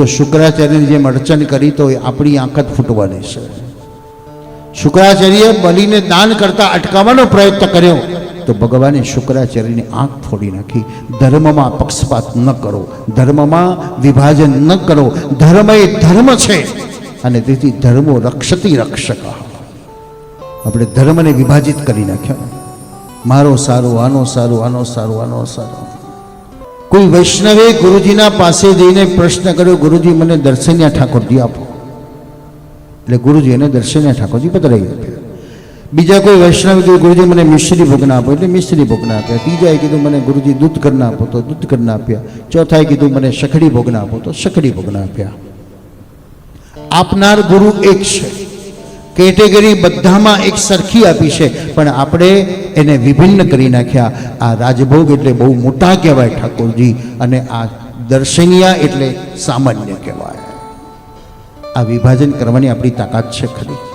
જો શુક્રાચાર્યની જેમ અડચણ કરી તો આપણી આંખ જ ફૂટવાની શુક્રાચાર્ય બલીને દાન કરતા અટકાવવાનો પ્રયત્ન કર્યો, તો ભગવાને શુક્રાચાર્યની આંખ ફોડી નાખી. ધર્મમાં પક્ષપાત ન કરો, ધર્મમાં વિભાજન ન કરો, ધર્મ એ ધર્મ છે. અને તેથી ધર્મો રક્ષતી રક્ષક. આપણે ધર્મને વિભાજિત કરી નાખ્યો. મારો સારો, આનો સારો આનો સારો આનો સારો. કોઈ વૈષ્ણવે ગુરુજીના પાસે જઈને પ્રશ્ન કર્યો, ગુરુજી, મને દર્શન્યા ઠાકોરજી આપો. એટલે ગુરુજી એને દર્શન્યા ઠાકોરજી પધરાવી આપ્યા બીજા કોઈ વૈષ્ણવે કીધું ગુરુજી, મને મિશ્રી ભોગના આપો. એટલે મિશ્રી ભોગના આપ્યા. ત્રીજાએ કીધું, મને ગુરુજી દૂધ કરના આપો. તો દૂધ કરના આપ્યા. ચોથાએ કીધું, મને સખડી ભોગના આપો. તો સખડી ભોગના આપ્યા. આપનાર ગુરુ એક છે. કેટેગરી બધામાં એક સરખી આપી છે. પણ આપણે એને વિભિન્ન કરી નાખ્યા. આ રાજભોગ એટલે બહુ મોટા કહેવાય ઠાકોરજી અને આ દર્શનિયા એટલે સામાન્ય કહેવાય. આ વિભાજન કરવાની આપણી તાકાત છે ખરી.